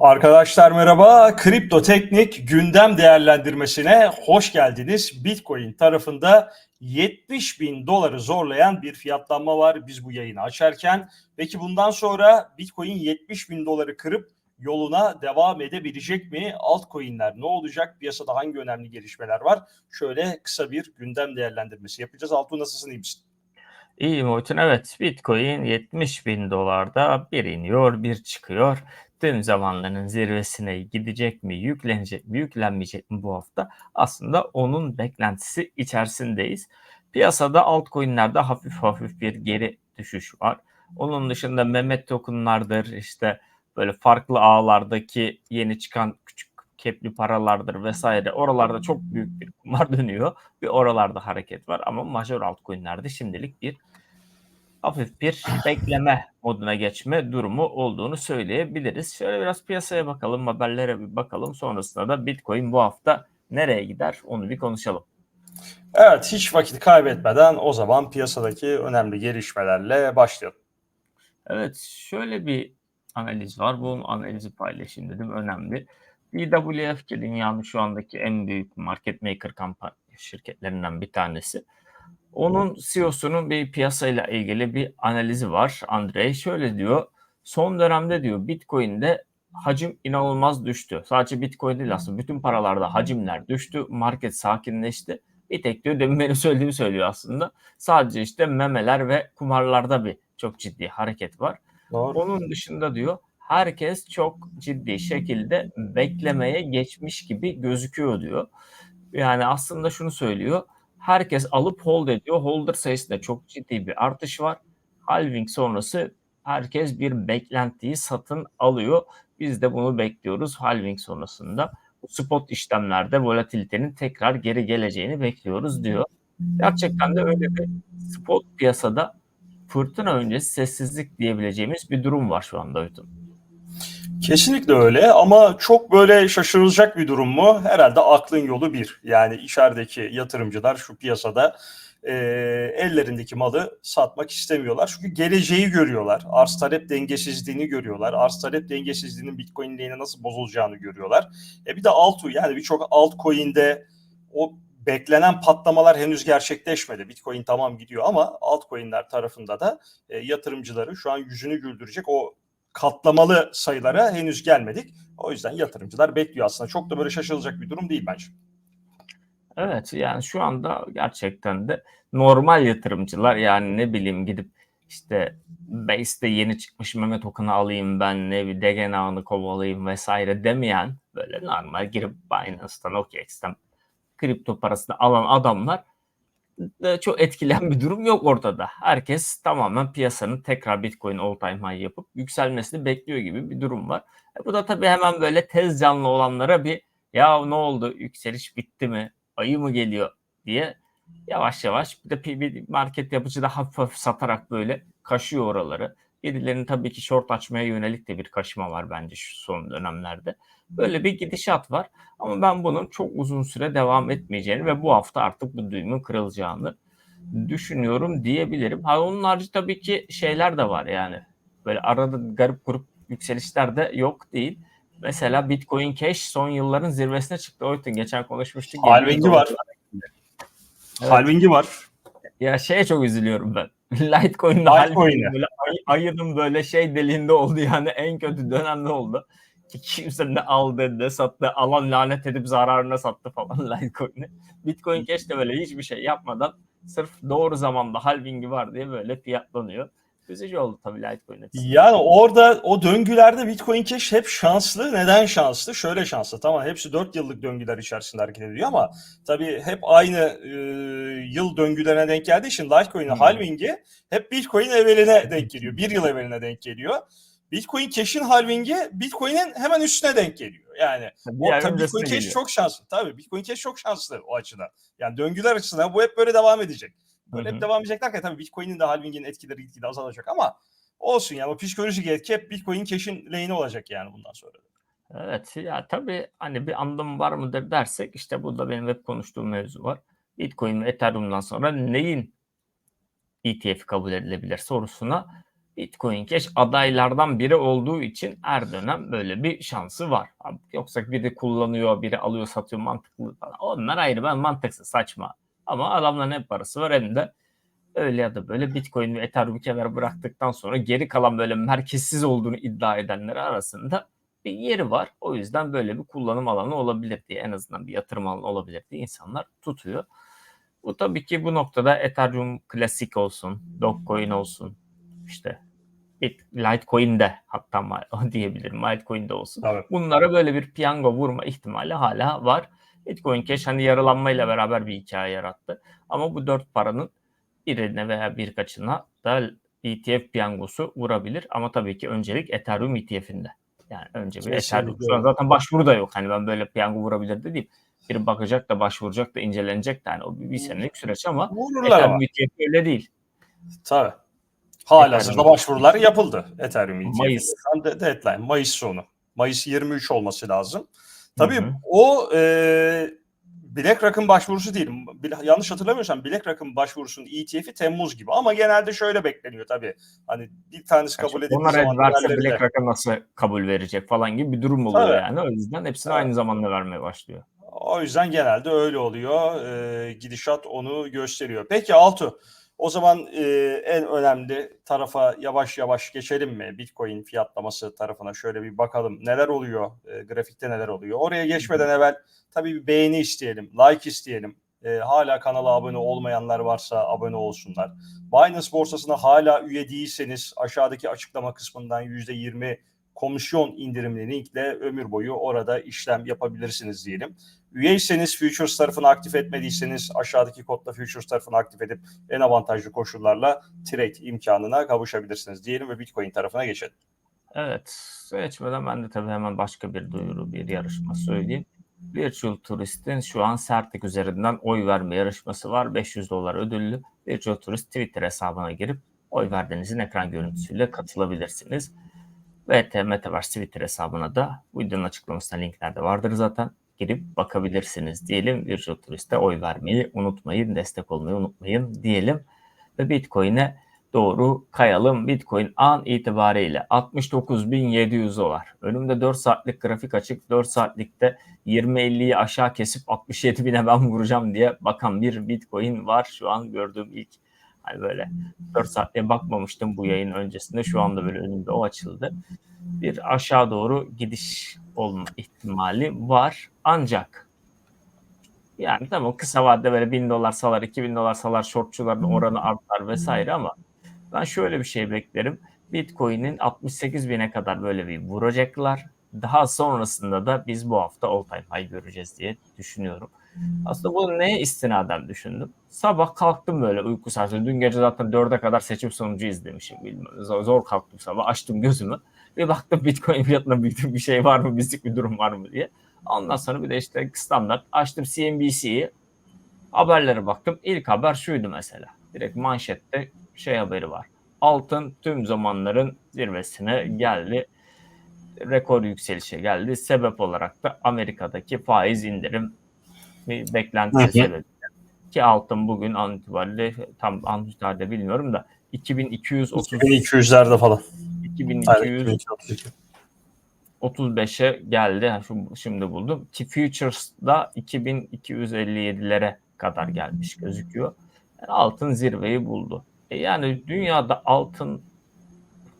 Arkadaşlar merhaba. Kripto Teknik gündem değerlendirmesine hoş geldiniz. Bitcoin tarafında 70 bin doları zorlayan bir fiyatlanma var biz bu yayını açarken. Peki bundan sonra Bitcoin 70 bin doları kırıp yoluna devam edebilecek mi? Altcoin'ler ne olacak? Piyasada hangi önemli gelişmeler var? Şöyle kısa bir gündem değerlendirmesi yapacağız. Altun nasılsın iyi misin? İyi Muhittin evet Bitcoin 70 bin dolarda bir iniyor bir çıkıyor. Tüm zamanların zirvesine gidecek mi yüklenecek mi yüklenmeyecek mi bu hafta aslında onun beklentisi içerisindeyiz. Piyasada altcoin'lerde hafif hafif bir geri düşüş var. Onun dışında Mehmet tokenlardır işte böyle farklı ağlardaki yeni çıkan küçük kepli paralardır vesaire. Oralarda çok büyük bir kumar dönüyor. Bir oralarda hareket var ama major altcoin'lerde şimdilik bir hafif bir bekleme moduna geçme durumu olduğunu söyleyebiliriz. Şöyle biraz piyasaya bakalım, haberlere bir bakalım. Sonrasında da Bitcoin bu hafta nereye gider onu bir konuşalım. Evet hiç vakit kaybetmeden o zaman piyasadaki önemli gelişmelerle başlayalım. Evet şöyle bir analiz var. Bunun analizi paylaşayım dedim. Önemli. BWF ki dünyanın şu andaki en büyük market maker kampanya şirketlerinden bir tanesi. Onun CEO'sunun bir piyasayla ilgili bir analizi var. Andrei şöyle diyor. Son dönemde diyor Bitcoin'de hacim inanılmaz düştü. Sadece Bitcoin değil aslında bütün paralarda hacimler düştü. Market sakinleşti. Bir tek diyor demin benim söylediğimi söylüyor aslında. Sadece işte memeler ve kumarlarda bir çok ciddi hareket var. Doğru. Onun dışında diyor herkes çok ciddi şekilde beklemeye geçmiş gibi gözüküyor diyor. Yani aslında şunu söylüyor. Herkes alıp hold ediyor. Holder sayısında çok ciddi bir artış var. Halving sonrası herkes bir beklentiyi satın alıyor. Biz de bunu bekliyoruz halving sonrasında. Spot işlemlerde volatilitenin tekrar geri geleceğini bekliyoruz diyor. Gerçekten de öyle bir spot piyasada fırtına öncesi sessizlik diyebileceğimiz bir durum var şu anda Ötüm. Kesinlikle öyle ama çok böyle şaşırılacak bir durum mu? Herhalde aklın yolu bir. Yani içerideki yatırımcılar şu piyasada e, ellerindeki malı satmak istemiyorlar. Çünkü geleceği görüyorlar. Arz talep dengesizliğini görüyorlar. Arz talep dengesizliğinin Bitcoin lehine nasıl bozulacağını görüyorlar. E bir de altu yani birçok altcoin'de o beklenen patlamalar henüz gerçekleşmedi. Bitcoin tamam gidiyor ama altcoin'ler tarafında da e, yatırımcıları şu an yüzünü güldürecek o katlamalı sayılara henüz gelmedik. O yüzden yatırımcılar bekliyor aslında. Çok da böyle şaşılacak bir durum değil bence. Evet yani şu anda gerçekten de normal yatırımcılar yani ne bileyim gidip işte Base'de yeni çıkmış Mehmet Okan'ı alayım ben ne bir Degen ağını kovalayayım vesaire demeyen böyle normal girip Binance'tan OKX'ten kripto parasını alan adamlar çok etkilen bir durum yok ortada. Herkes tamamen piyasanın tekrar Bitcoin all time high yapıp yükselmesini bekliyor gibi bir durum var. E bu da tabii hemen böyle tez canlı olanlara bir ya ne oldu yükseliş bitti mi ayı mı geliyor diye yavaş yavaş bir de bir market yapıcı da hafif hafif satarak böyle kaşıyor oraları. Birilerinin tabii ki short açmaya yönelik de bir kaşıma var bence şu son dönemlerde. Böyle bir gidişat var. Ama ben bunun çok uzun süre devam etmeyeceğini ve bu hafta artık bu düğümün kırılacağını düşünüyorum diyebilirim. Ha onun harici tabii ki şeyler de var yani. Böyle arada garip grup yükselişler de yok değil. Mesela Bitcoin Cash son yılların zirvesine çıktı. Oytun geçen konuşmuştuk. Halvingi var. Evet. Halvingi var. Ya şeye çok üzülüyorum ben. Litecoin'in Litecoin'e. Böyle ay, ayının böyle şey deliğinde oldu yani en kötü dönemde oldu. Kimse ne aldı ne sattı. Alan lanet edip zararına sattı falan Litecoin'i. Bitcoin Cash de böyle hiçbir şey yapmadan sırf doğru zamanda halvingi var diye böyle fiyatlanıyor. Üzücü oldu tabii Litecoin açısından. Yani orada o döngülerde Bitcoin Cash hep şanslı. Neden şanslı? Şöyle şanslı. Tamam hepsi 4 yıllık döngüler içerisinde hareket ediyor ama tabii hep aynı e, yıl döngülerine denk geldiği için Litecoin'in hmm. halvingi hep Bitcoin evveline denk geliyor. Bir yıl evveline denk geliyor. Bitcoin Cash'in halvingi Bitcoin'in hemen üstüne denk geliyor. Yani o, tabii Bitcoin Cash geliyor. çok şanslı. Tabii Bitcoin Cash çok şanslı o açıdan. Yani döngüler açısından bu hep böyle devam edecek. Böyle Hı-hı. hep devam edecek derken tabii Bitcoin'in de halvingin etkileri gitgide azalacak ama olsun yani o psikolojik etki hep Bitcoin Cash'in lehine olacak yani bundan sonra. Evet ya tabii hani bir anlamı var mıdır dersek işte burada benim hep konuştuğum mevzu var. Bitcoin ve Ethereum'dan sonra neyin ETF kabul edilebilir sorusuna Bitcoin Cash adaylardan biri olduğu için her dönem böyle bir şansı var. Yoksa biri kullanıyor, biri alıyor, satıyor mantıklı falan. Onlar ayrı ben mantıksız, saçma. Ama adamların hem parası var hem de öyle ya da böyle Bitcoin ve Ethereum'u kenara bıraktıktan sonra geri kalan böyle merkezsiz olduğunu iddia edenler arasında bir yeri var. O yüzden böyle bir kullanım alanı olabilir diye en azından bir yatırım alanı olabilir diye insanlar tutuyor. Bu tabii ki bu noktada Ethereum klasik olsun, Dogecoin olsun, işte Bit, Litecoin de hatta diyebilirim Litecoin de olsun. Tabii. Bunlara böyle bir piyango vurma ihtimali hala var. Bitcoin Cash hani yaralanmayla beraber bir hikaye yarattı. Ama bu dört paranın birine veya birkaçına da ETF piyangosu vurabilir. Ama tabii ki öncelik Ethereum ETF'inde. Yani önce bir Ethereum. Öyle. zaten başvuru da yok. Hani ben böyle piyango vurabilir de değil. Biri bakacak da başvuracak da incelenecek de. Yani o bir, senelik süreç ama Vururlar ama. Ethereum ETF öyle değil. Tabii. Hala hazırda başvurular yapıldı Ethereum ETF'de. Mayıs. Deadline Mayıs sonu. Mayıs 23 olması lazım. Tabii Hı hı. o e, BlackRock'ın başvurusu değil. Yanlış hatırlamıyorsam BlackRock'ın başvurusunun ETF'i Temmuz gibi ama genelde şöyle bekleniyor tabii. Hani bir tanesi kabul Gerçi edildiği Onlar zaman verse diğerleri de- BlackRock'a nasıl kabul verecek falan gibi bir durum oluyor Tabii. yani. O yüzden hepsini Evet. aynı zamanda vermeye başlıyor. O yüzden genelde öyle oluyor. Ee, gidişat onu gösteriyor. Peki Altu, o zaman e, en önemli tarafa yavaş yavaş geçelim mi? Bitcoin fiyatlaması tarafına şöyle bir bakalım. Neler oluyor? E, grafikte neler oluyor? Oraya geçmeden evvel tabii bir beğeni isteyelim, like isteyelim. E, hala kanala abone olmayanlar varsa abone olsunlar. Binance borsasına hala üye değilseniz aşağıdaki açıklama kısmından %20 komisyon indirimli linkle ömür boyu orada işlem yapabilirsiniz diyelim. Üyeyseniz Futures tarafını aktif etmediyseniz aşağıdaki kodla Futures tarafını aktif edip en avantajlı koşullarla trade imkanına kavuşabilirsiniz diyelim ve Bitcoin tarafına geçelim. Evet. Geçmeden ben de tabii hemen başka bir duyuru, bir yarışma söyleyeyim. Virtual Turist'in şu an Sertek üzerinden oy verme yarışması var. 500 dolar ödüllü. Virtual Turist Twitter hesabına girip oy verdiğinizin ekran görüntüsüyle katılabilirsiniz. VT Metaverse Twitter hesabına da videonun açıklamasında linklerde vardır zaten. Girip bakabilirsiniz diyelim. Virtual Turist'e oy vermeyi unutmayın, destek olmayı unutmayın diyelim. Ve Bitcoin'e doğru kayalım. Bitcoin an itibariyle 69.700 dolar. Önümde 4 saatlik grafik açık. 4 saatlikte 20-50'yi aşağı kesip 67.000'e ben vuracağım diye bakan bir Bitcoin var. Şu an gördüğüm ilk hani böyle 4 saatliğe bakmamıştım bu yayın öncesinde. Şu anda böyle önümde o açıldı. Bir aşağı doğru gidiş olma ihtimali var. Ancak yani tamam kısa vadede böyle 1000 dolar salar, 2000 dolar salar shortçuların oranı artar vesaire ama ben şöyle bir şey beklerim. Bitcoin'in 68 bine kadar böyle bir vuracaklar. Daha sonrasında da biz bu hafta all time high göreceğiz diye düşünüyorum. Aslında bunu neye istinaden düşündüm? Sabah kalktım böyle uyku saati. Dün gece zaten 4'e kadar seçim sonucu izlemişim. Bilmiyorum. Zor, zor kalktım sabah. Açtım gözümü. Bir baktım Bitcoin fiyatına bir, bir şey var mı? Bizlik bir durum var mı diye. Ondan sonra bir de işte standart açtım CNBC'yi. Haberlere baktım. İlk haber şuydu mesela. Direkt manşette şey haberi var. Altın tüm zamanların zirvesine geldi. Rekor yükselişe geldi. Sebep olarak da Amerika'daki faiz indirim bir hı. sebebi. Ki altın bugün an itibariyle tam an itibariyle bilmiyorum da 2230 2200'lerde falan. Aynen, 2200 2232. 35'e geldi. Şimdi buldum. Ki Futures'da 2257'lere kadar gelmiş gözüküyor. Yani altın zirveyi buldu. E yani dünyada altın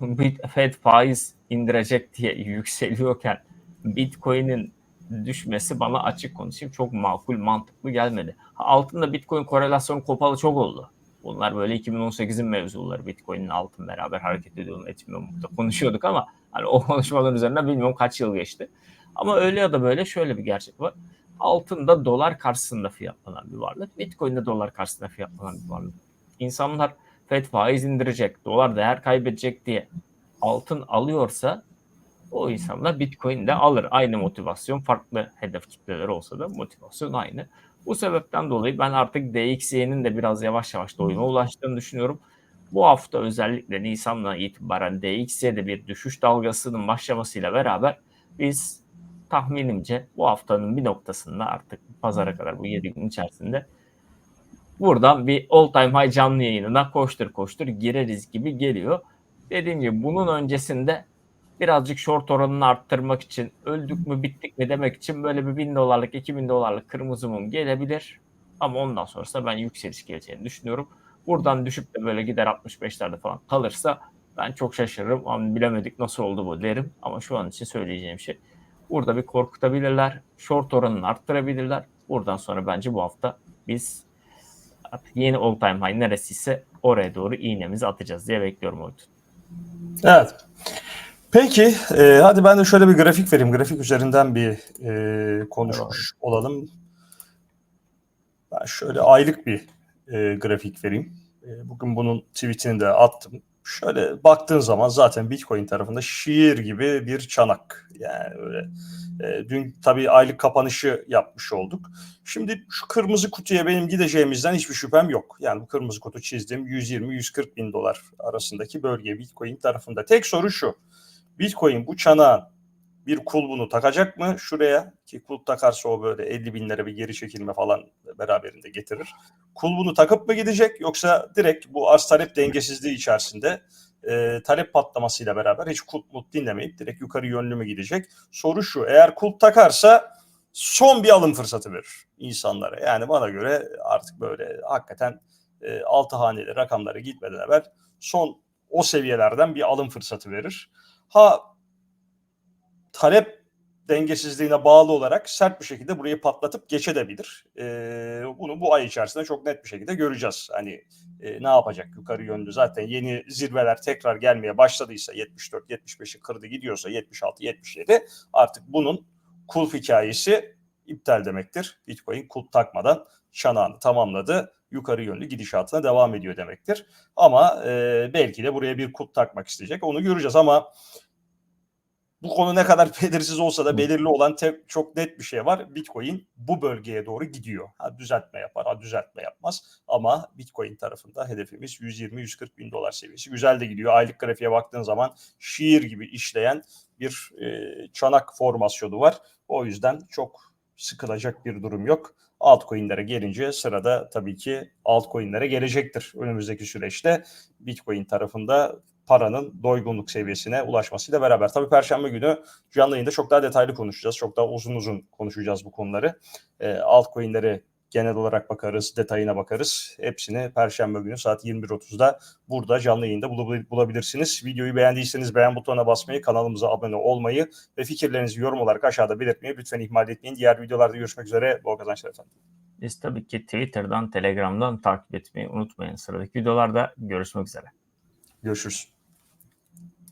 Fed faiz indirecek diye yükseliyorken Bitcoin'in düşmesi bana açık konuşayım çok makul mantıklı gelmedi. Altında Bitcoin korelasyonu kopalı çok oldu. Bunlar böyle 2018'in mevzuları. Bitcoin'in altın beraber hareket ediyor etmiyor da konuşuyorduk ama hani o konuşmaların üzerinden bilmiyorum kaç yıl geçti. Ama öyle ya da böyle şöyle bir gerçek var. Altında dolar karşısında fiyatlanan bir varlık. Bitcoin'de dolar karşısında fiyatlanan bir varlık. İnsanlar Fed faiz indirecek, dolar değer kaybedecek diye altın alıyorsa o insanlar Bitcoin de alır. Aynı motivasyon, farklı hedef kitleleri olsa da motivasyon aynı. Bu sebepten dolayı ben artık DXY'nin de biraz yavaş yavaş doyuma ulaştığını düşünüyorum. Bu hafta özellikle Nisan'dan itibaren DXY'de bir düşüş dalgasının başlamasıyla beraber biz tahminimce bu haftanın bir noktasında artık pazara kadar bu 7 gün içerisinde buradan bir all time high canlı yayınına koştur koştur gireriz gibi geliyor. Dediğim gibi bunun öncesinde birazcık short oranını arttırmak için öldük mü bittik mi demek için böyle bir 1000 dolarlık 2000 dolarlık kırmızı mum gelebilir. Ama ondan sonrası ben yükseliş geleceğini düşünüyorum. Buradan düşüp de böyle gider 65'lerde falan kalırsa ben çok şaşırırım. Ama bilemedik nasıl oldu bu derim. Ama şu an için söyleyeceğim şey burada bir korkutabilirler. Short oranını arttırabilirler. Buradan sonra bence bu hafta biz yeni all time high neresiyse oraya doğru iğnemizi atacağız diye bekliyorum Oytun. Evet. Peki, e, hadi ben de şöyle bir grafik vereyim. Grafik üzerinden bir e, konuşmuş olalım. Ben şöyle aylık bir e, grafik vereyim. E, bugün bunun tweetini de attım. Şöyle baktığın zaman zaten Bitcoin tarafında şiir gibi bir çanak. Yani öyle. E, dün tabii aylık kapanışı yapmış olduk. Şimdi şu kırmızı kutuya benim gideceğimizden hiçbir şüphem yok. Yani bu kırmızı kutu çizdiğim 120-140 bin dolar arasındaki bölge Bitcoin tarafında. Tek soru şu. Bitcoin bu çanağın bir kulbunu takacak mı şuraya ki kulp takarsa o böyle 50 binlere bir geri çekilme falan beraberinde getirir. Kulbunu takıp mı gidecek yoksa direkt bu arz talep dengesizliği içerisinde e, talep patlamasıyla beraber hiç kulp mut dinlemeyip direkt yukarı yönlü mü gidecek? Soru şu eğer kulp takarsa son bir alım fırsatı verir insanlara. Yani bana göre artık böyle hakikaten e, altı haneli rakamlara gitmeden evvel son o seviyelerden bir alım fırsatı verir. Ha talep dengesizliğine bağlı olarak sert bir şekilde burayı patlatıp geçebilir. Ee, bunu bu ay içerisinde çok net bir şekilde göreceğiz. Hani e, ne yapacak yukarı yönlü zaten yeni zirveler tekrar gelmeye başladıysa 74 75'i kırdı gidiyorsa 76 77 artık bunun kulp hikayesi iptal demektir. Bitcoin kulp takmadan çanağını tamamladı. Yukarı yönlü gidişatına devam ediyor demektir. Ama e, belki de buraya bir kulp takmak isteyecek. Onu göreceğiz ama bu konu ne kadar belirsiz olsa da belirli olan tek, çok net bir şey var. Bitcoin bu bölgeye doğru gidiyor. Ha, düzeltme yapar, ha, düzeltme yapmaz. Ama Bitcoin tarafında hedefimiz 120-140 bin dolar seviyesi. Güzel de gidiyor. Aylık grafiğe baktığın zaman şiir gibi işleyen bir e, çanak formasyonu var. O yüzden çok sıkılacak bir durum yok. Altcoin'lere gelince sırada tabii ki altcoin'lere gelecektir önümüzdeki süreçte. Bitcoin tarafında paranın doygunluk seviyesine ulaşmasıyla beraber. Tabii Perşembe günü canlı yayında çok daha detaylı konuşacağız. Çok daha uzun uzun konuşacağız bu konuları. E, altcoin'leri genel olarak bakarız, detayına bakarız. Hepsini Perşembe günü saat 21.30'da burada canlı yayında bulabilirsiniz. Videoyu beğendiyseniz beğen butonuna basmayı, kanalımıza abone olmayı ve fikirlerinizi yorum olarak aşağıda belirtmeyi lütfen ihmal etmeyin. Diğer videolarda görüşmek üzere. Bol kazançlar efendim. Biz tabii ki Twitter'dan, Telegram'dan takip etmeyi unutmayın. Sıradaki videolarda görüşmek üzere. Görüşürüz.